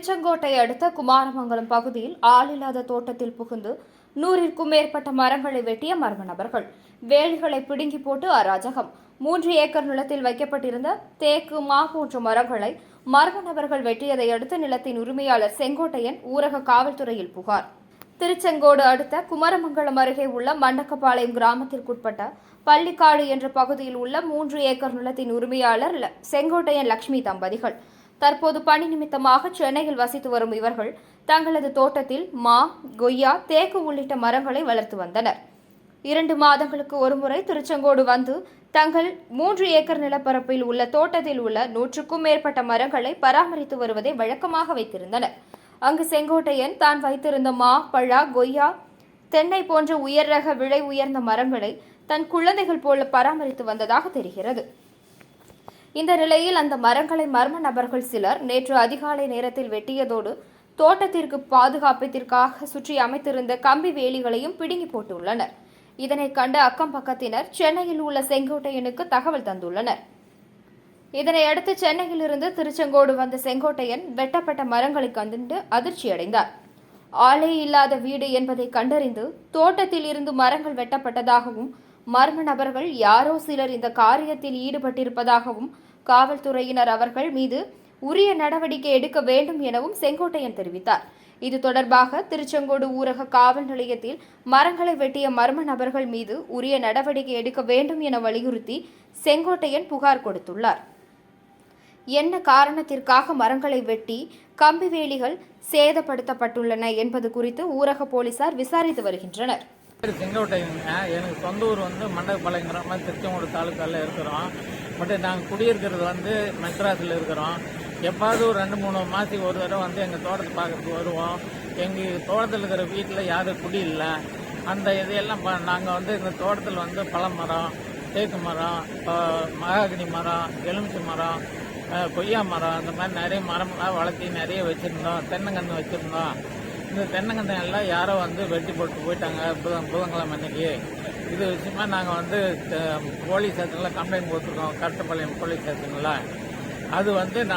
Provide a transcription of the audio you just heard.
திருச்செங்கோட்டை அடுத்த குமாரமங்கலம் பகுதியில் ஆளில்லாத தோட்டத்தில் புகுந்து நூறிற்கும் மேற்பட்ட மரங்களை வெட்டிய மர்ம நபர்கள். வேலிகளை பிடுங்கி போட்டு அராஜகம். மூன்று ஏக்கர் நிலத்தில் வைக்கப்பட்டிருந்த தேக்கு மா போன்ற மரங்களை மர்ம நபர்கள் வெட்டியதை அடுத்து நிலத்தின் உரிமையாளர் செங்கோட்டையன் ஊரக காவல்துறையில் புகார். திருச்செங்கோடு அடுத்த குமரமங்கலம் அருகே உள்ள மண்டக்கப்பாளையம் கிராமத்திற்குட்பட்ட பள்ளிக்காடு என்ற பகுதியில் உள்ள மூன்று ஏக்கர் நிலத்தின் உரிமையாளர் செங்கோட்டையன் லட்சுமி தம்பதிகள். தற்போது பணி நிமித்தமாக சென்னையில் வசித்து வரும் இவர்கள் தங்களது தோட்டத்தில் மா கொய்யா தேக்கு உள்ளிட்ட மரங்களை வளர்த்து வந்தனர். இரண்டு மாதங்களுக்கு ஒருமுறை திருச்செங்கோடு வந்து தங்கள் மூன்று ஏக்கர் நிலப்பரப்பில் உள்ள தோட்டத்தில் உள்ள நூற்றுக்கும் மேற்பட்ட மரங்களை பராமரித்து வருவதை வழக்கமாக வைத்திருந்தனர். அங்கு செங்கோட்டையன் தான் வைத்திருந்த மா பழா கொய்யா தென்னை போன்ற உயர் ரக விலை உயர்ந்த மரங்களை தன் குழந்தைகள் போல பராமரித்து வந்ததாக தெரிகிறது. இந்த நிலையில் அந்த மரங்களை மர்ம நபர்கள் சிலர் நேற்று அதிகாலை நேரத்தில் வெட்டியதோடு தோட்டத்திற்கு பாதுகாப்பதற்காக சுற்றி அமைத்திருந்த கம்பி வேலிகளையும் பிடுங்கி போட்டுள்ளனர். இதனை கண்ட அக்கம் பக்கத்தினர் சென்னையில் உள்ள செங்கோட்டையனுக்கு தகவல் தந்துள்ளனர். இதனையடுத்து சென்னையிலிருந்து திருச்செங்கோடு வந்த செங்கோட்டையன் வெட்டப்பட்ட மரங்களை கண்டு அதிர்ச்சியடைந்தார் ஆளே இல்லாத வீடு என்பதை கண்டறிந்து தோட்டத்தில் இருந்து மரங்கள் வெட்டப்பட்டதாகவும் மர்ம நபர்கள் யாரோ சிலர் இந்த காரியத்தில் ஈடுபட்டிருப்பதாகவும் காவல்துறையினர் அவர்கள் மீது உரிய நடவடிக்கை எடுக்க வேண்டும் எனவும் செங்கோட்டையன் தெரிவித்தார். இது தொடர்பாக திருச்செங்கோடு ஊரக காவல் நிலையத்தில் மரங்களை வெட்டிய மர்ம நபர்கள் மீது உரிய நடவடிக்கை எடுக்க வேண்டும் என வலியுறுத்தி செங்கோட்டையன் புகார் கொடுத்துள்ளார். என்ன காரணத்திற்காக மரங்களை வெட்டி கம்பி வேலிகள் சேதப்படுத்தப்பட்டுள்ளன என்பது குறித்து ஊரக போலீசார் விசாரித்து வருகின்றனர். செங்கோட்டைங்க எனக்கு சொந்த ஊர் வந்து மண்டகப்பாளையம் மாதிரி திருச்செங்கோடு தாலுக்காவில் இருக்கிறோம். பட் நாங்கள் குடியிருக்கிறது வந்து மெட்ராஸில் இருக்கிறோம். எப்பாவது ஒரு ரெண்டு மூணு மாதத்துக்கு ஒரு தடவை வந்து எங்கள் தோட்டத்தை பார்க்கறதுக்கு வருவோம். எங்கள் தோட்டத்தில் இருக்கிற வீட்டில் யாரும் குடி இல்லை. அந்த இதையெல்லாம் நாங்கள் வந்து இந்த தோட்டத்தில் வந்து பழமரம் தேக்கு மரம் இப்போ மகாகனி மரம் எலுமிச்சை மரம் கொய்யா மரம் அந்த மாதிரி நிறைய மரம்லாம் வளர்த்தி நிறைய வச்சுருந்தோம். தென்னங்கன்று வச்சுருந்தோம். இந்த தென்னங்கன்று எல்லாம் யாரோ வந்து வெட்டி போட்டு போயிட்டாங்க புதன் புதன்கிழமை அன்னைக்கு. இது விஷயமா நாங்கள் வந்து போலீஸ் ஸ்டேஷனில் கம்ப்ளைண்ட் கொடுத்துருக்கோம் கருத்தப்பாளையம் போலீஸ் ஸ்டேஷனில். அது வந்து